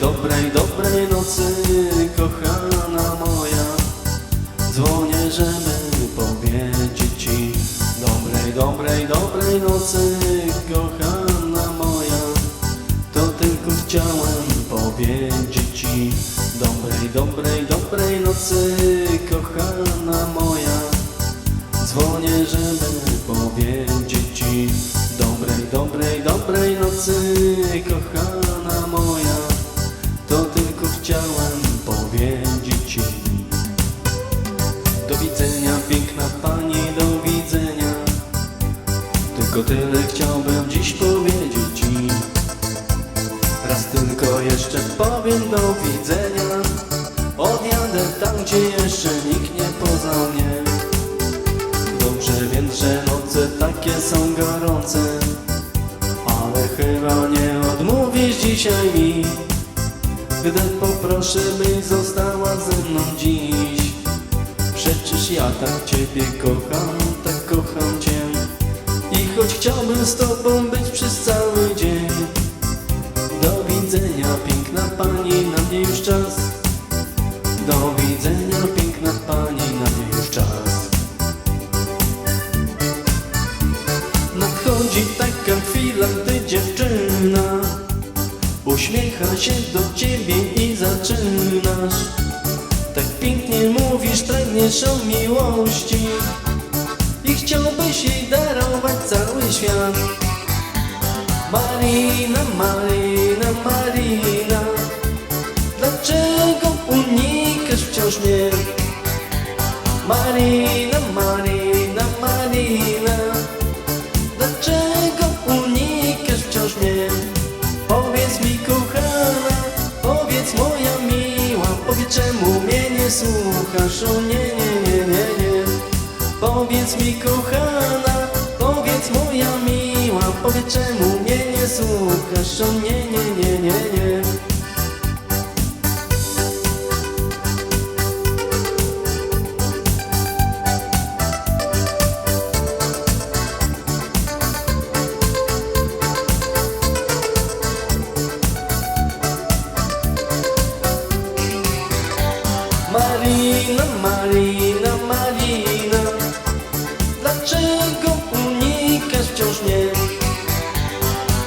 dobrej, dobrej nocy, kochana moja. Dzwonię, żeby powiedzieć Ci Dobrej, dobrej, dobrej nocy, kochana moja To tylko chciałem powiedzieć Ci Dobrej, dobrej, dobrej nocy, kochana moja Dzwonię, żeby powiedzieć Ci Dobrej, dobrej, dobrej nocy, kochana Tylko tyle chciałbym dziś powiedzieć ci. Raz tylko jeszcze powiem do widzenia. Odjadę tam, gdzie jeszcze nikt nie poznał mnie. Dobrze wiem, że noce takie są gorące, ale chyba nie odmówisz dzisiaj mi. Gdy poproszę, byś została ze mną dziś. Przecież ja tak Ciebie kocham, tak kocham Cię choć chciałbym z Tobą być przez cały dzień. Do widzenia piękna Pani, na mnie już czas. Do widzenia piękna Pani, na mnie już czas. Nadchodzi taka chwila, gdy dziewczyna Uśmiecha się do Ciebie i zaczynasz. Tak pięknie mówisz, pragniesz o miłości I chciałbyś jej darować cały świat Marina, Marina, Marina Dlaczego unikasz wciąż mnie? Marina, Powiedz mi kochana, powiedz moja miła Powiedz czemu mnie nie słuchasz, o nie, nie, nie, nie, nie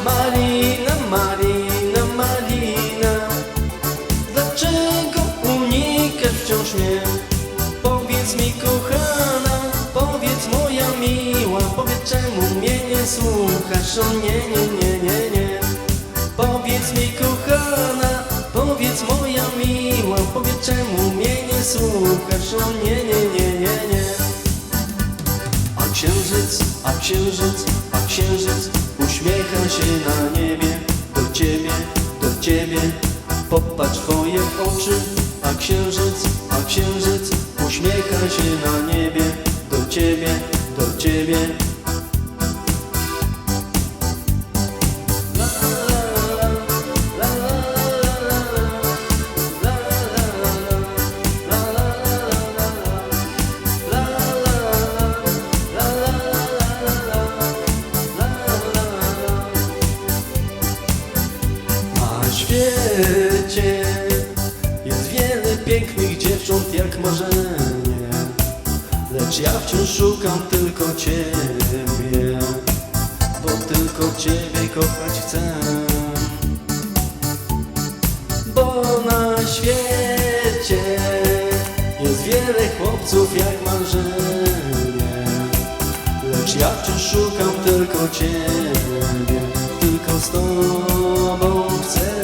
Marina, Marina, Marina Dlaczego unikasz wciąż mnie? Powiedz mi kochana, powiedz moja miła Powiedz czemu mnie nie słuchasz, o nie, nie, nie, nie, nie. Powiedz mi kochana, powiedz moja miła Powiedz czemu mnie nie słuchasz, o nie, nie, nie, nie, nie. A księżyc, a księżyc, księżyc Uśmiecha się na niebie. Do ciebie, do ciebie Popatrz twoje oczy, a księżyc, a księżyc Uśmiecha się na niebie. Do ciebie, do ciebie jak marzenie Lecz ja wciąż szukam tylko Ciebie Bo tylko Ciebie kochać chcę. Bo na świecie jest wiele chłopców jak marzenie Lecz ja wciąż szukam tylko Ciebie Tylko z Tobą chcę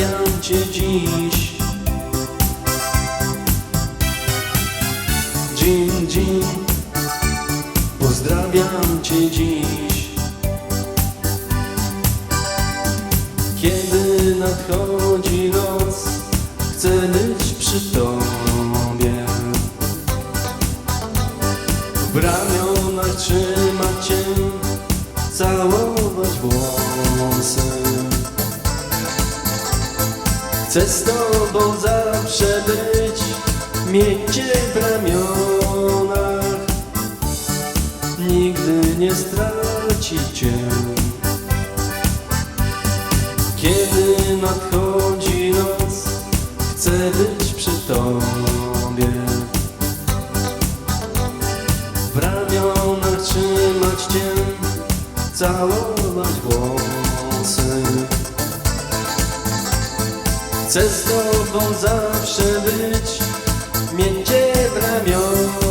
Pozdrawiam Cię dziś. Dzień, dzień. Pozdrawiam Cię dziś. Kiedy nadchodzi noc Chcę być przy Tobie. W ramionach trzymać Cię Całować włosy Chcę z Tobą zawsze być Mieć Cię w ramionach Nigdy nie stracić cię. Kiedy nadchodzi noc, chcę być przy tobie. W ramionach trzymać cię, całować włosy. Chcę z tobą zawsze być, mieć cię w ramionach.